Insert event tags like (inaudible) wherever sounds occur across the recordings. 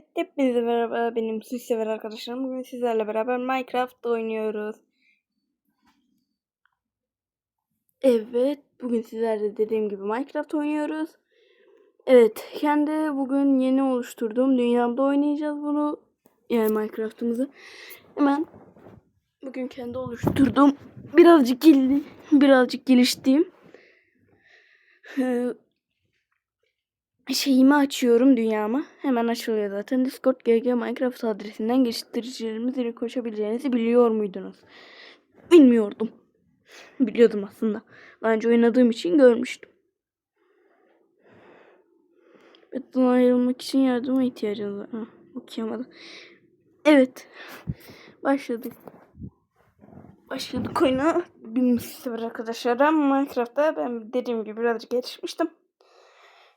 Evet, hepinize merhaba. Benim süs sever arkadaşlarım. Bugün sizlerle beraber Minecraft oynuyoruz. Evet, bugün sizlerle dediğim gibi Minecraft oynuyoruz. Evet, kendi bugün yeni oluşturduğum dünyamda oynayacağız bunu. Yani Minecraft'ımızı. Hemen bugün kendi oluşturduğum birazcık gel birazcık geliştiğim e, şeyimi açıyorum dünyamı. Hemen açılıyor zaten. Discord GG Minecraft adresinden geliştiricilerimizle koşabileceğinizi biliyor muydunuz? Bilmiyordum. Biliyordum aslında. Daha önce oynadığım için görmüştüm. Betten ayrılmak için yardıma ihtiyacınız var. Ha, okuyamadım. Evet. Başladık. Başladık oyuna. Bilmişsiniz arkadaşlarım. Minecraft'ta ben dediğim gibi birazcık gelişmiştim.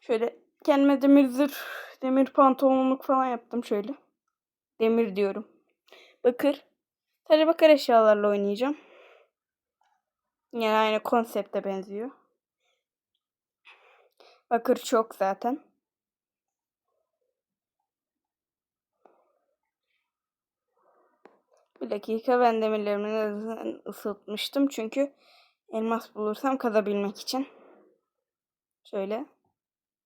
Şöyle kendime demir zırh, demir pantolonluk falan yaptım şöyle. Demir diyorum. Bakır. Sadece bakır eşyalarla oynayacağım. Yani aynı konsepte benziyor. Bakır çok zaten. Bir dakika ben demirlerimi ısıtmıştım çünkü elmas bulursam kazabilmek için. Şöyle.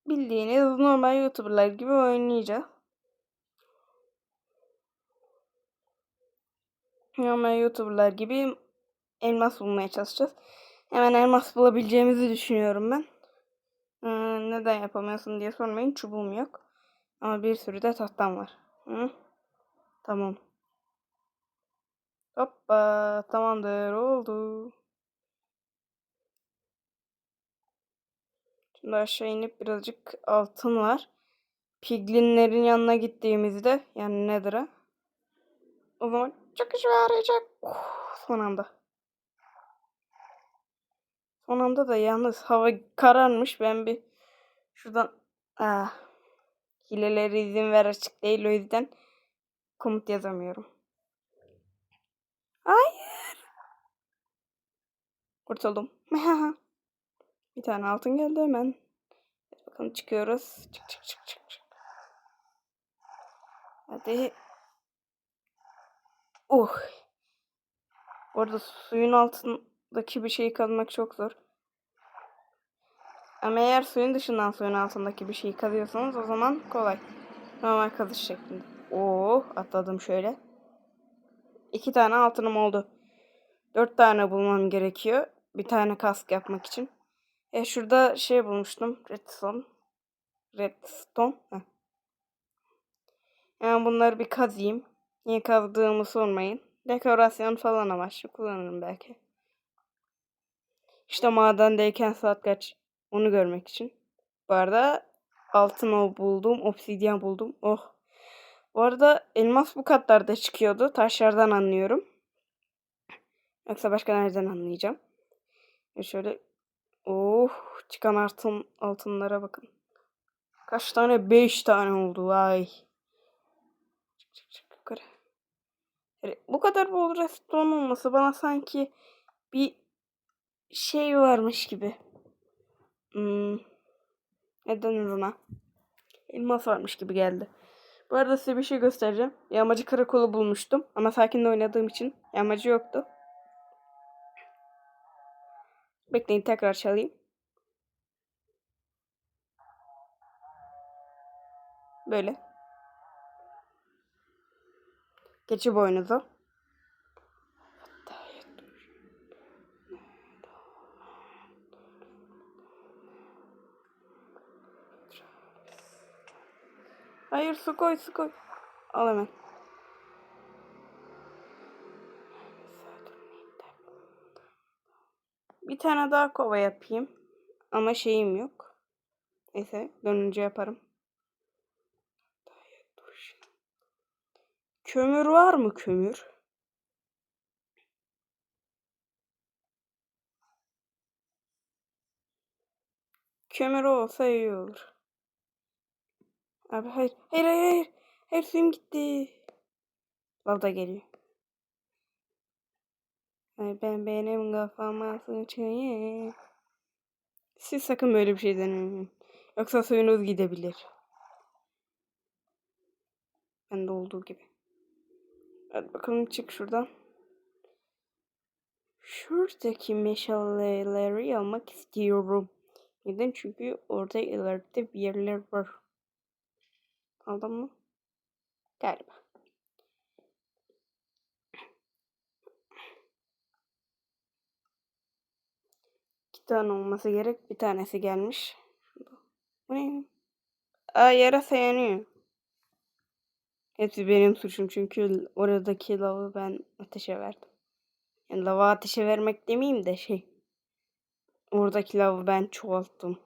Bildiğiniz normal youtuberlar gibi oynayacağız. Normal youtuberlar gibi elmas bulmaya çalışacağız. Hemen elmas bulabileceğimizi düşünüyorum ben. Ee, neden yapamıyorsun diye sormayın. Çubuğum yok. Ama bir sürü de tahtam var. Hı? Tamam. Hoppa tamamdır oldu. Şimdi aşağı inip birazcık altın var. Piglinlerin yanına gittiğimizde yani Nether'a o zaman çok işe yarayacak. Oh, son anda. Son anda da yalnız hava kararmış. Ben bir şuradan ah, hileleri izin ver açık değil o yüzden komut yazamıyorum. Hayır. Kurtuldum. (laughs) Bir tane altın geldi hemen. Bakalım çıkıyoruz. Çık çık çık çık. Hadi. Uh. Orada suyun altındaki bir şeyi kazmak çok zor. Ama eğer suyun dışından suyun altındaki bir şeyi kazıyorsanız o zaman kolay. Normal kazış şeklinde. Oh atladım şöyle. İki tane altınım oldu. Dört tane bulmam gerekiyor. Bir tane kask yapmak için. E şurada şey bulmuştum. Redstone. Redstone. Heh. Yani bunları bir kazıyım. Niye kazdığımı sormayın. Dekorasyon falan amaçlı kullanırım belki. İşte madendeyken saat kaç onu görmek için. Bu arada altın buldum. Obsidyen buldum. Oh. Bu arada elmas bu katlarda çıkıyordu. Taşlardan anlıyorum. Yoksa başka nereden anlayacağım? Şöyle Oh çıkan altın altınlara bakın. Kaç tane? Beş tane oldu. Vay. Çık çık çık yukarı. Bu kadar bol restoran olması bana sanki bir şey varmış gibi. Hmm. Neden ona? Elmas varmış gibi geldi. Bu arada size bir şey göstereceğim. Yağmacı karakolu bulmuştum. Ama sakinle oynadığım için yağmacı yoktu. Bekleyin tekrar çalayım. Böyle. Geçi boynuzu. Hayır su koy su koy. Al hemen. Bir tane daha kova yapayım. Ama şeyim yok. Neyse dönünce yaparım. Kömür var mı kömür? Kömür olsa iyi olur. Abi hayır. Hayır hayır hayır. Hayır suyum gitti. Bal da geliyor. Ay ben benim kafama sıçayım. Siz sakın böyle bir şey denemeyin. Yoksa suyunuz gidebilir. Bende olduğu gibi. Hadi bakalım çık şuradan. Şuradaki meşaleleri almak istiyorum. Neden? Çünkü orada ileride bir yerler var. Aldın mı? Galiba. İki tane olması gerek. Bir tanesi gelmiş. Bu ne? Aa yarasa yanıyor. Hepsi benim suçum çünkü oradaki lavı ben ateşe verdim. Yani lava ateşe vermek demeyeyim de şey. Oradaki lavı ben çoğalttım.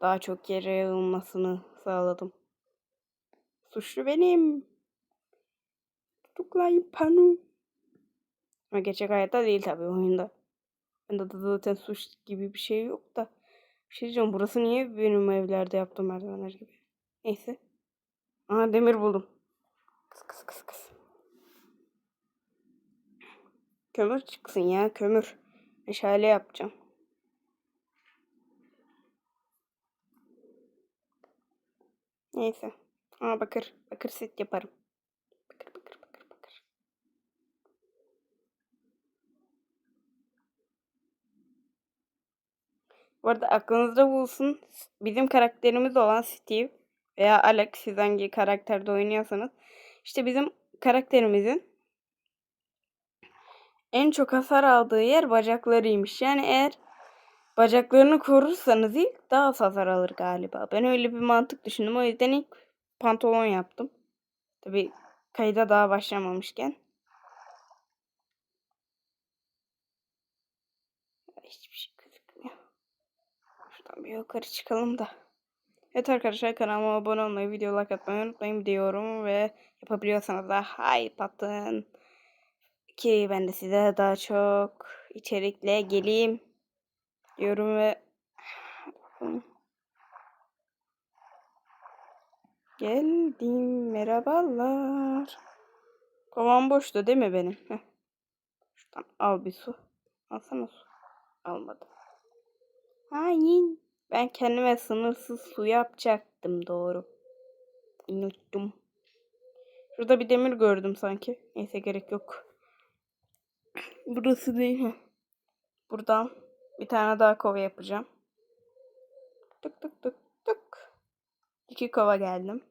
Daha çok yere yayılmasını sağladım. Suçlu benim. Tutuklayın panu. Ama gerçek hayatta değil tabii oyunda. Bende de zaten suç gibi bir şey yok da. Bir şey diyeceğim burası niye benim evlerde yaptığım merdivenler gibi. Neyse. Aha demir buldum. Kömür çıksın ya kömür. Meşale yapacağım. Neyse. Aa bakır. Bakır set yaparım. Bakır bakır bakır bakır. Bu arada aklınızda bulsun. Bizim karakterimiz olan Steve veya Alex siz hangi karakterde oynuyorsanız işte bizim karakterimizin en çok hasar aldığı yer bacaklarıymış. Yani eğer bacaklarını korursanız ilk daha az hasar alır galiba. Ben öyle bir mantık düşündüm. O yüzden ilk pantolon yaptım. Tabi kayıda daha başlamamışken. Hiçbir şey gözükmüyor. Şuradan bir yukarı çıkalım da. Evet arkadaşlar kanalıma abone olmayı, video like atmayı unutmayın diyorum ve yapabiliyorsanız da hype atın. Ki ben de size daha çok içerikle geleyim diyorum ve geldim merhabalar. Kovan boştu değil mi benim? Şuradan al bir su. Alsana su. Almadım. Hain. Ben kendime sınırsız su yapacaktım doğru. Unuttum. Şurada bir demir gördüm sanki. Neyse gerek yok. (clears throat) Burası değil mi? Buradan bir tane daha kova yapacağım. Tık tık tık tık. İki kova geldim.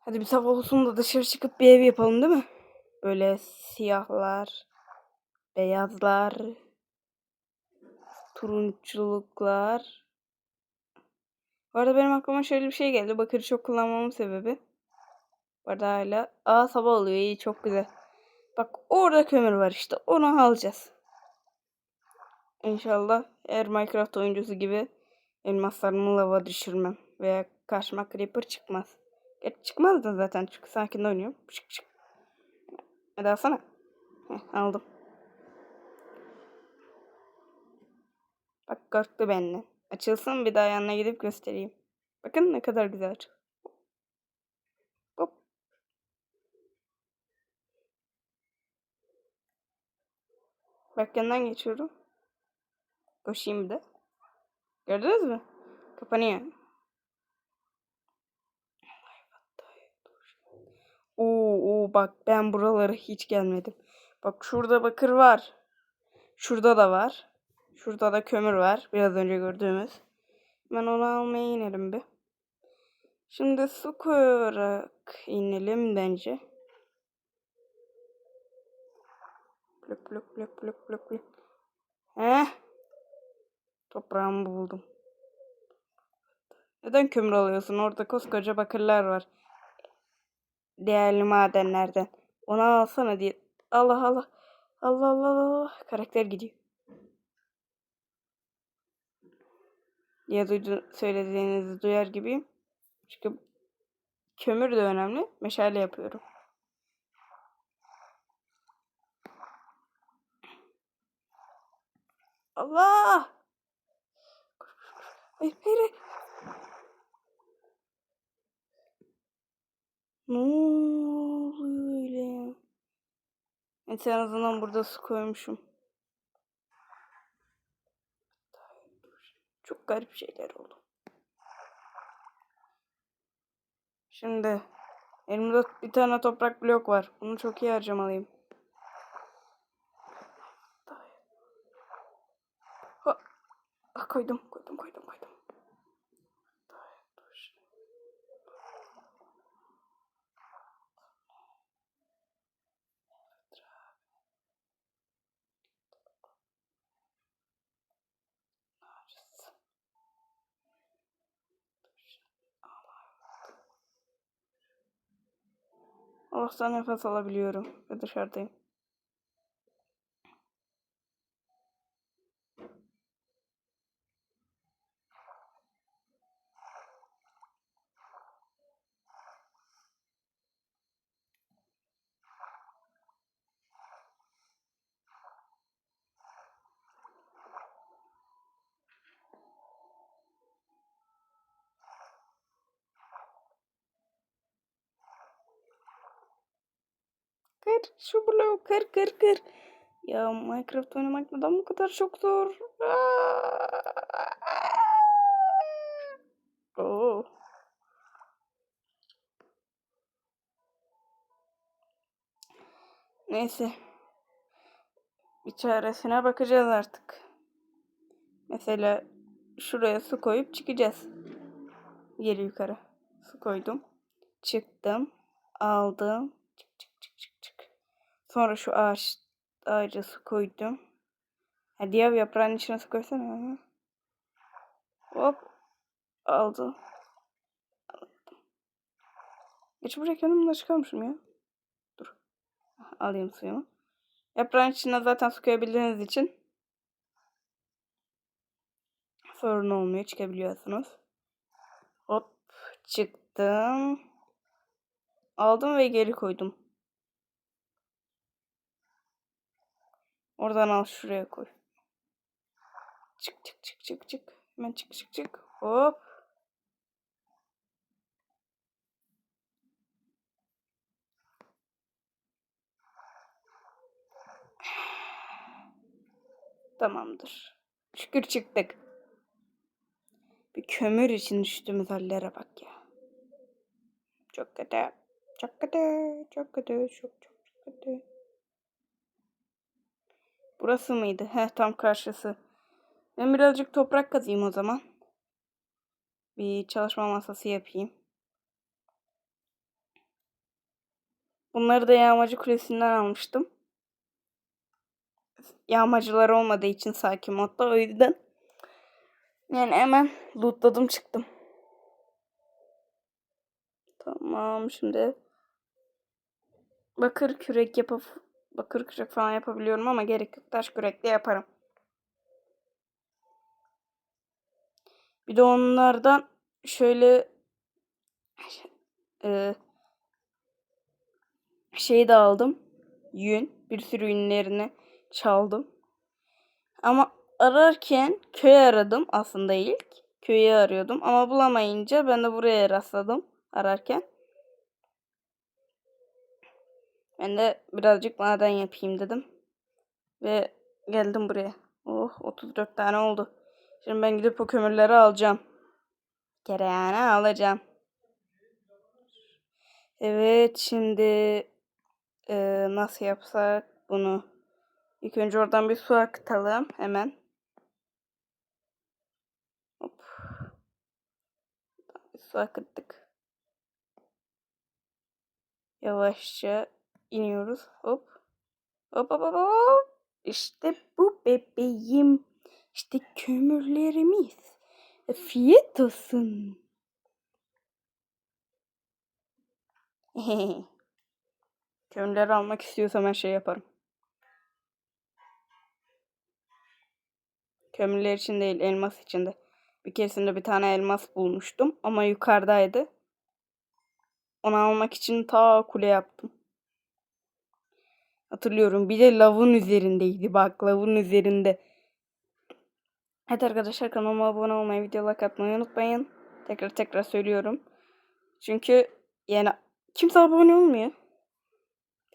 Hadi bir sabah olsun da dışarı çıkıp bir ev yapalım değil mi? Böyle siyahlar, beyazlar, turunculuklar. Bu arada benim aklıma şöyle bir şey geldi. Bakırı çok kullanmamın sebebi. Bu arada hala. Aa sabah oluyor. İyi çok güzel. Bak orada kömür var işte. Onu alacağız. İnşallah eğer Minecraft oyuncusu gibi elmaslarımı lava düşürmem. Veya karşıma creeper çıkmaz. Geç çıkmaz da zaten çünkü sakin oynuyorum. Çık çık. Hadi alsana. Heh, aldım. Bak korktu benden. Açılsın bir daha yanına gidip göstereyim. Bakın ne kadar güzel açıl. Hop. Bak yanından geçiyorum. Koşayım bir de. Gördünüz mü? Kapanıyor. Oo, oo bak ben buralara hiç gelmedim. Bak şurada bakır var. Şurada da var. Şurada da kömür var. Biraz önce gördüğümüz. Ben onu almaya inelim bir. Şimdi su koyarak inelim bence. Blok blok blok blok blok blok. Heh. Toprağımı buldum. Neden kömür alıyorsun? Orada koskoca bakırlar var. Değerli madenlerden. Onu alsana diye. Allah Allah. Allah Allah Allah. Karakter gidiyor. Diye duydu, söylediğinizi duyar gibiyim. Çünkü kömür de önemli. Meşale yapıyorum. Allah! Hayır, hayır. Ne oluyor öyle ya? En azından burada su koymuşum. Çok garip şeyler oldu. Şimdi Elimde bir tane toprak blok var. Bunu çok iyi harcamalıyım. Ha, koydum, koydum, koydum, koydum. Allah'tan nefes alabiliyorum ve dışarıdayım. Kır şu bloğu kır kır kır. Ya Minecraft oynamak neden bu kadar çok zor? Oo. Neyse. Bir çaresine bakacağız artık. Mesela şuraya su koyup çıkacağız. Geri yukarı. Su koydum. Çıktım. Aldım. Çık çık çık çık çık. Sonra şu ağaç ağaca su koydum. Ha diğer yaprağın içine su koysana. Hop. Aldım. Geç buraya kendimle çıkarmışım ya. Dur. Alayım suyumu. Yaprağın içine zaten su koyabildiğiniz için sorun olmuyor. Çıkabiliyorsunuz. Hop. Çıktım. Aldım ve geri koydum. Oradan al şuraya koy. Çık çık çık çık çık. Hemen çık çık çık. Hop. Tamamdır. Şükür çıktık. Bir kömür için düştüğümüz hallere bak ya. Çok kötü. Çok kötü. Çok kötü. Çok çok kötü. Burası mıydı? Heh tam karşısı. Ben birazcık toprak kazayım o zaman. Bir çalışma masası yapayım. Bunları da yağmacı kulesinden almıştım. Yağmacılar olmadığı için sakin modda o yüzden yani hemen lootladım çıktım. Tamam şimdi bakır kürek yapıp bakır kürek falan yapabiliyorum ama gerek yok. Taş kürekle yaparım. Bir de onlardan şöyle (laughs) e, şey de aldım. Yün. Bir sürü yünlerini çaldım. Ama ararken köy aradım aslında ilk. Köyü arıyordum ama bulamayınca ben de buraya rastladım ararken. Ben de birazcık maden yapayım dedim. Ve geldim buraya. Oh 34 tane oldu. Şimdi ben gidip o kömürleri alacağım. Kereyane alacağım. Evet şimdi e, nasıl yapsak bunu? İlk önce oradan bir su akıtalım hemen. Hop. Su akıttık. Yavaşça iniyoruz. Hop. Hop hop hop hop. İşte bu bebeğim. İşte kömürlerimiz. Afiyet olsun. (laughs) Kömürleri almak istiyorsam her şey yaparım. Kömürler için değil elmas için de. Bir keresinde bir tane elmas bulmuştum ama yukarıdaydı. Onu almak için ta kule yaptım. Hatırlıyorum. Bir de lavın üzerindeydi. Bak lavın üzerinde. Evet arkadaşlar kanalıma abone olmayı, video like atmayı unutmayın. Tekrar tekrar söylüyorum. Çünkü yani kimse abone olmuyor.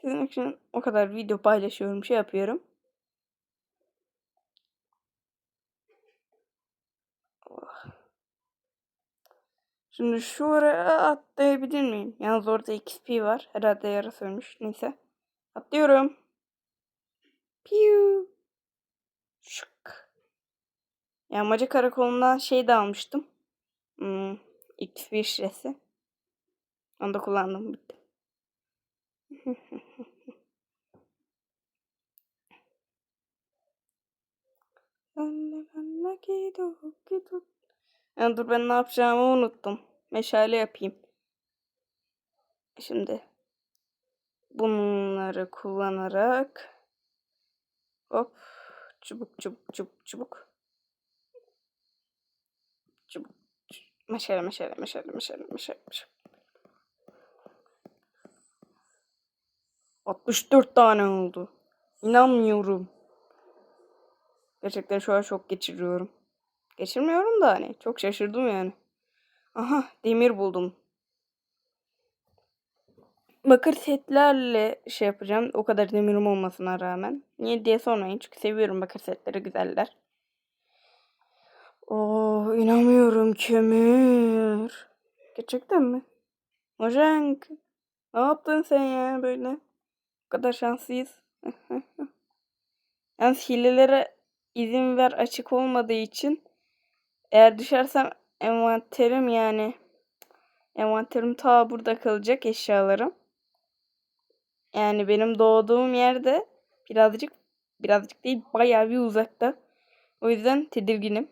Sizin için o kadar video paylaşıyorum, şey yapıyorum. Şimdi şu oraya atlayabilir miyim? Yalnız orada XP var. Herhalde yarası ölmüş. Neyse. Atlıyorum. Piu. Şık. Yağmacı karakolundan şey de almıştım. Hmm, XP şişesi. Onu da kullandım. Bitti. Ya (laughs) dur ben ne yapacağımı unuttum. Meşale yapayım. Şimdi bunları kullanarak hop çubuk çubuk çubuk çubuk çubuk meşale meşale meşale meşale meşale meşale 64 tane oldu. İnanmıyorum. Gerçekten şu an şok geçiriyorum. Geçirmiyorum da hani çok şaşırdım yani. Aha demir buldum. Bakır setlerle şey yapacağım. O kadar demirim olmasına rağmen. Niye diye sormayın. Çünkü seviyorum bakır setleri güzeller. Oo inanmıyorum kömür. Gerçekten mi? Mojank. Ne yaptın sen ya böyle? O kadar şanslıyız. (laughs) Yalnız hilelere izin ver açık olmadığı için eğer düşersem envanterim yani envanterim ta burada kalacak eşyalarım. Yani benim doğduğum yerde birazcık birazcık değil bayağı bir uzakta. O yüzden tedirginim.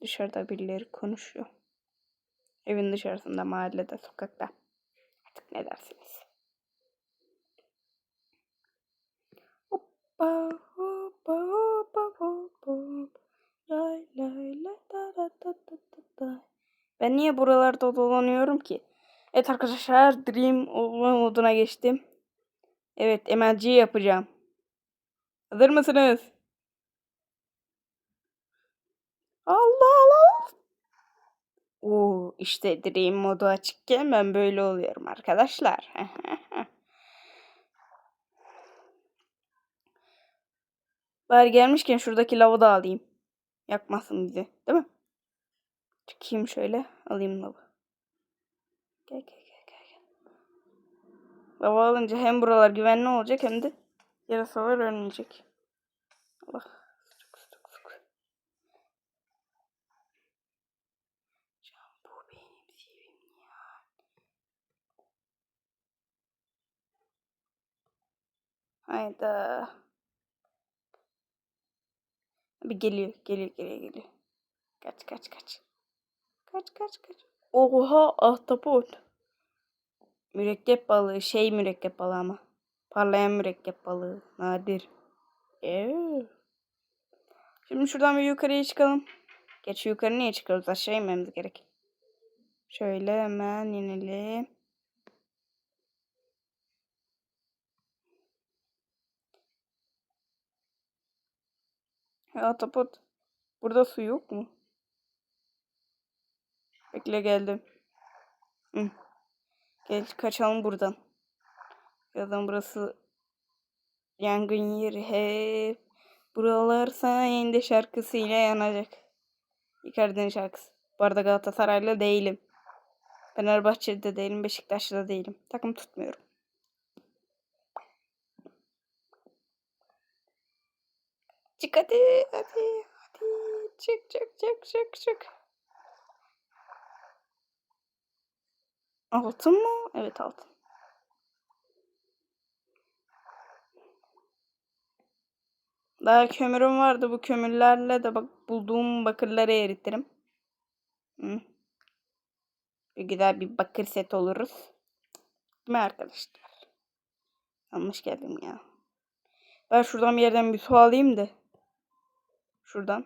Dışarıda birileri konuşuyor. Evin dışarısında, mahallede, sokakta. Artık ne dersiniz? Hoppa hoppa hoppa hoppa. Ben niye buralarda dolanıyorum ki? Evet arkadaşlar Dream moduna geçtim. Evet MLG yapacağım. Hazır mısınız? Allah Allah. Oo, işte Dream modu açıkken ben böyle oluyorum arkadaşlar. (laughs) Bari gelmişken şuradaki lavı da alayım. Yakmasın bizi. Değil mi? Çıkayım şöyle. Alayım lavı. Gel gel gel gel. gel. Lava alınca hem buralar güvenli olacak hem de yarasalar ölmeyecek. Allah. Sık sık sık. Can bu benim sevim ya. Hayda. Bir geliyor, geliyor, geliyor, geliyor. Kaç, kaç, kaç. Kaç, kaç, kaç. Oha, ahtapot. Mürekkep balığı, şey mürekkep balığı ama. Parlayan mürekkep balığı, nadir. Ee. Şimdi şuradan bir yukarıya çıkalım. Geç yukarı niye çıkıyoruz? Aşağı inmemiz gerek. Şöyle hemen inelim. Ahtapot. Burada su yok mu? Bekle geldim. Hı. Gel kaçalım buradan. Birazdan burası yangın yeri hep. Buralar sayende şarkısıyla yanacak. Icardi'nin şarkısı. Bu arada Galatasaraylı değilim. Fenerbahçe'de değilim, Beşiktaş'ta değilim. Takım tutmuyorum. Çık hadi, hadi, hadi. Çık, çık, çık, çık, çık. Altın mı? Evet altın. Daha kömürüm vardı. Bu kömürlerle de bak bulduğum bakırları eritirim. Hı. Bir güzel bir bakır set oluruz. Değil mi arkadaşlar? Yanlış geldim ya. Ben şuradan bir yerden bir su alayım da. Şuradan.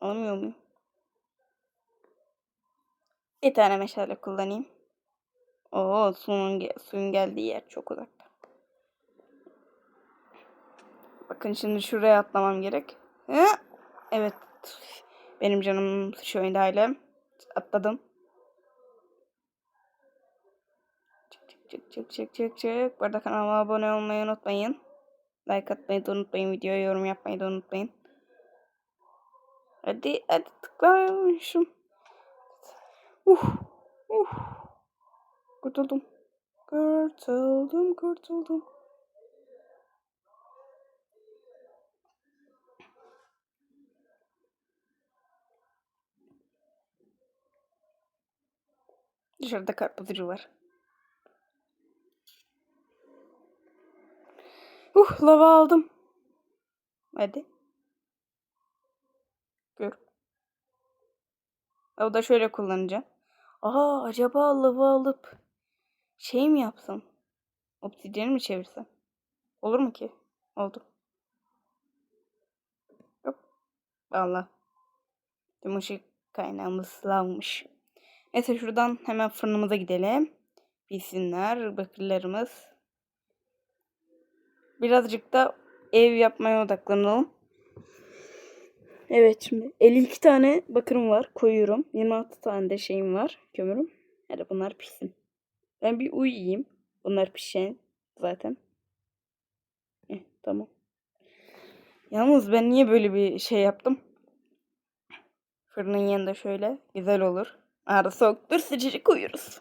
Alamıyor muyum? Bir tane meşale kullanayım. Oo suyun, suyun geldiği yer çok uzakta. Bakın şimdi şuraya atlamam gerek. Evet. Benim canım şu oyunda hala. Atladım. Çık çık çık çık çık çık. Bu arada kanalıma abone olmayı unutmayın. Like atmayı da unutmayın. Videoya yorum yapmayı da unutmayın. Hadi hadi tıklamışım. Uh, uh. Kurtuldum. Kurtuldum, kurtuldum. Dışarıda karpuzcu var. Uh lava aldım. Hadi. Gör. O da şöyle kullanacağım. Aa acaba lava alıp şey mi yapsam? Obsidiyeni mi çevirsem? Olur mu ki? Oldu. Yok. Allah. Tüm ışık kaynağımız lavmış. Neyse şuradan hemen fırınımıza gidelim. Bilsinler bakırlarımız. Birazcık da ev yapmaya odaklanalım. Evet şimdi 52 tane bakırım var koyuyorum. 26 tane de şeyim var kömürüm. Hadi bunlar pişsin. Ben bir uyuyayım. Bunlar pişen zaten. Eh, tamam. Yalnız ben niye böyle bir şey yaptım? Fırının yanında şöyle güzel olur. Arada soğuktur sıcacık uyuruz.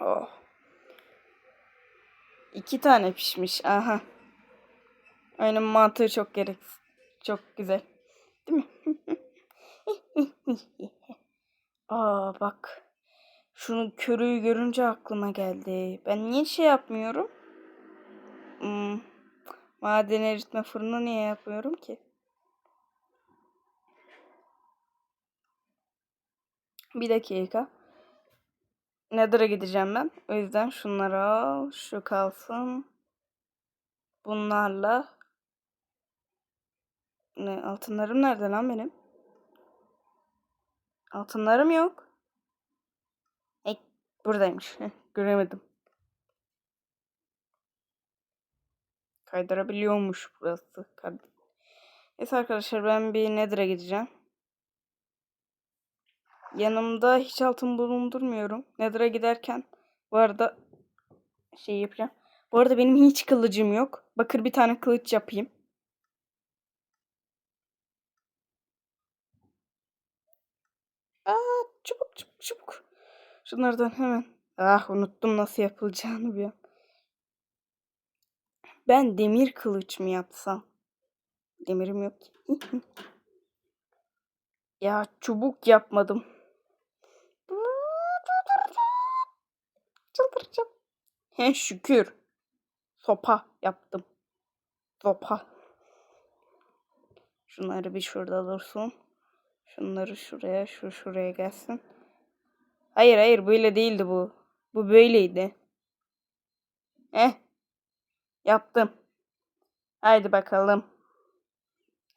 Oh. İki tane pişmiş. Aha. Oyunun mantığı çok gerek. Çok güzel. Değil mi? (laughs) Aa bak. Şunu körüğü görünce aklıma geldi. Ben niye şey yapmıyorum? Hmm. Maden eritme fırını niye yapıyorum ki? Bir dakika. Nether'a gideceğim ben. O yüzden şunları al. Şu kalsın. Bunlarla. Ne, altınlarım nerede lan benim? Altınlarım yok. E, buradaymış. (laughs) Göremedim. Kaydırabiliyormuş burası. Neyse arkadaşlar ben bir Nether'a gideceğim. Yanımda hiç altın bulundurmuyorum. Nether'a giderken bu arada şey yapacağım. Bu arada benim hiç kılıcım yok. Bakır bir tane kılıç yapayım. Aa, çabuk çabuk çabuk. Şunlardan hemen. Ah unuttum nasıl yapılacağını bir. Ben demir kılıç mı yapsam? Demirim yok ki. (laughs) ya çubuk yapmadım. Çıldıracağım. He şükür. Sopa yaptım. Sopa. Şunları bir şurada dursun. Şunları şuraya, şu şuraya gelsin. Hayır hayır böyle değildi bu. Bu böyleydi. Eh. Yaptım. Haydi bakalım.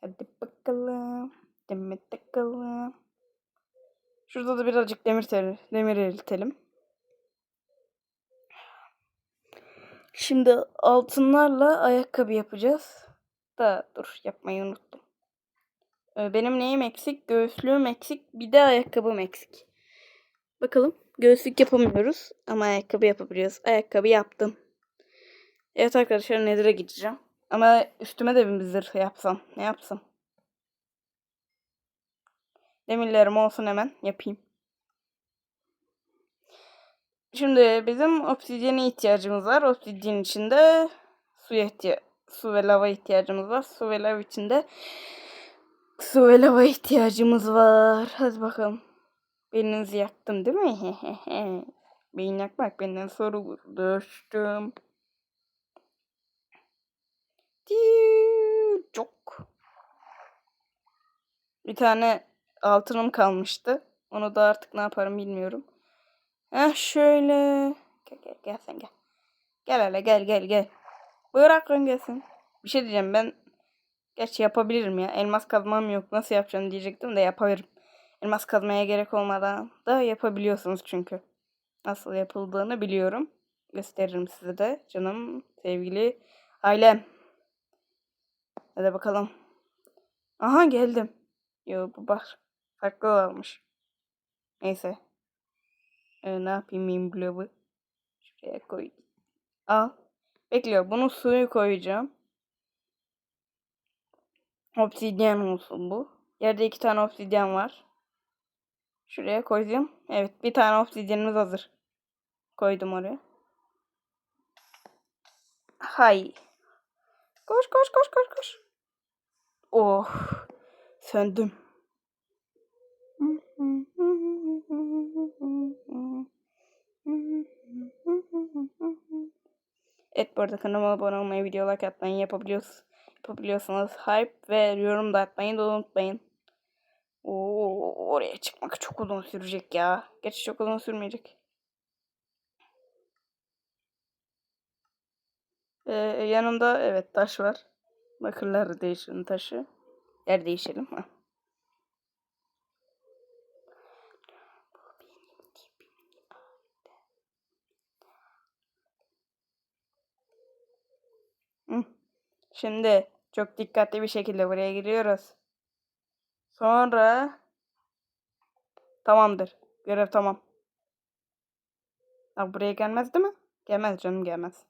Hadi bakalım. Demir takalım. Şurada da birazcık demir, demir eritelim. Şimdi altınlarla ayakkabı yapacağız. Da dur yapmayı unuttum. Ee, benim neyim eksik? Göğüslüğüm eksik. Bir de ayakkabım eksik. Bakalım. Göğüslük yapamıyoruz. Ama ayakkabı yapabiliyoruz. Ayakkabı yaptım. Evet arkadaşlar Nether'a gideceğim. Ama üstüme de bir zırh yapsam. Ne yapsam? Demirlerim olsun hemen yapayım. Şimdi bizim obsidyene ihtiyacımız var. Obsidyen içinde su ihtiya su ve lava ihtiyacımız var. Su ve lava içinde su ve lava ihtiyacımız var. Hadi bakalım. Beyninizi yaktım değil mi? (laughs) Beyin yakmak benden soru düştüm. Çok. Bir tane altınım kalmıştı. Onu da artık ne yaparım bilmiyorum. Heh şöyle. Gel gel gel sen gel. Gel hele gel gel gel. Bırakın gelsin. Bir şey diyeceğim ben. Gerçi yapabilirim ya. Elmas kazmam yok. Nasıl yapacağım diyecektim de yapabilirim. Elmas kazmaya gerek olmadan da yapabiliyorsunuz çünkü. Nasıl yapıldığını biliyorum. Gösteririm size de. Canım sevgili ailem. Hadi bakalım. Aha geldim. Yo bu bak. Farklı olmuş. Neyse. Ee, ne yapayım meme Şuraya koy. Al. Bekliyor. Bunu suyu koyacağım. Obsidyen olsun bu. Yerde iki tane obsidyen var. Şuraya koydum. Evet bir tane obsidyenimiz hazır. Koydum oraya. Hay. Koş koş koş koş koş. Oh. Söndüm. Evet bu arada kanalıma abone olmayı, video like atmayı yapabiliyorsunuz. Yapabiliyorsanız hype ve yorum da atmayı da unutmayın. Oo, oraya çıkmak çok uzun sürecek ya. Gerçi çok uzun sürmeyecek. Ee, yanımda evet taş var. Bakırlar değişelim taşı. Yer değişelim. Heh. Hı. Şimdi çok dikkatli bir şekilde buraya giriyoruz. Sonra tamamdır. Görev tamam. Ha, buraya gelmez değil mi? Gelmez canım gelmez.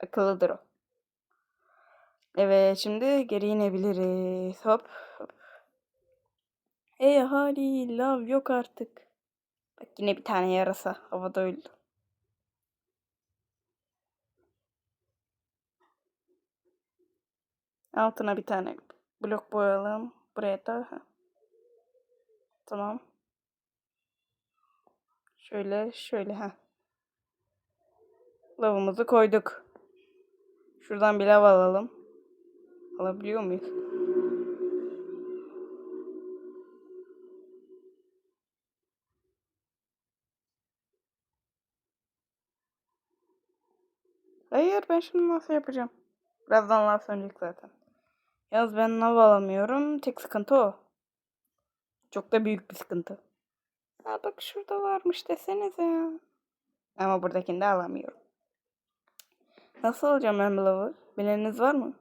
Akıllıdır o. Evet şimdi geri inebiliriz. Hop. hop. Ey ahali lav yok artık. Bak yine bir tane yarasa havada öldü. Altına bir tane blok boyayalım. Buraya da. Tamam. Şöyle şöyle ha. Lavımızı koyduk. Şuradan bir lav alalım. Alabiliyor muyuz? Hayır ben şunu nasıl yapacağım? Birazdan lav sönecek zaten. Yalnız ben nav alamıyorum. Tek sıkıntı o. Çok da büyük bir sıkıntı. Ha bak şurada varmış desenize. Ama buradakini de alamıyorum. Nasıl alacağım ben lavı? Bileniniz var mı?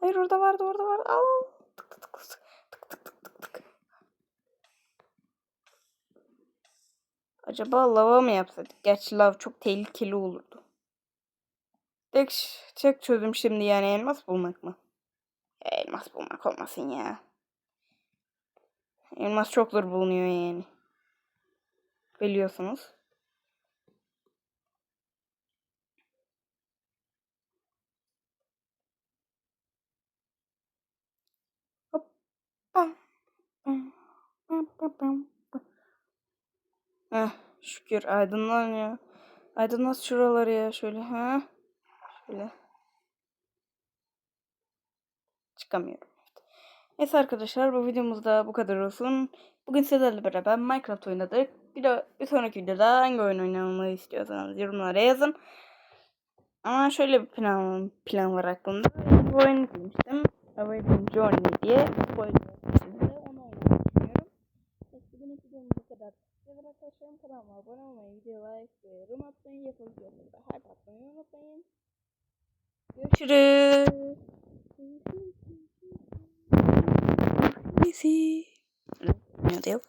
Hayır orada vardı orada var. Al. Tık tık tık tık tık tık tık tık. Acaba lava mı yapsaydık? Gerçi lav çok tehlikeli olurdu. Tek, tek çözüm şimdi yani elmas bulmak mı? Elmas bulmak olmasın ya. Elmas çok zor bulunuyor yani. Biliyorsunuz. Heh, şükür aydınlanıyor. Aydınlat şuraları ya şöyle ha. Şöyle. Çıkamıyorum. Neyse arkadaşlar bu videomuzda bu kadar olsun. Bugün sizlerle beraber Minecraft oynadık. Bir, de, bir sonraki videoda hangi oyun oynamamı istiyorsanız yorumlara yazın. Ama şöyle bir plan, plan var aklımda. Bu oyunu demiştim. Awaiting Journey diye. Bu oyunu onu. Evet, bugün videomuz bu kadar. Sever arkadaşlarım kanalıma abone olmayı, video like ve yorum atmayı yapabiliyorsunuz. Her atmayı unutmayın. Görüşürüz. Easy. Ne diyor?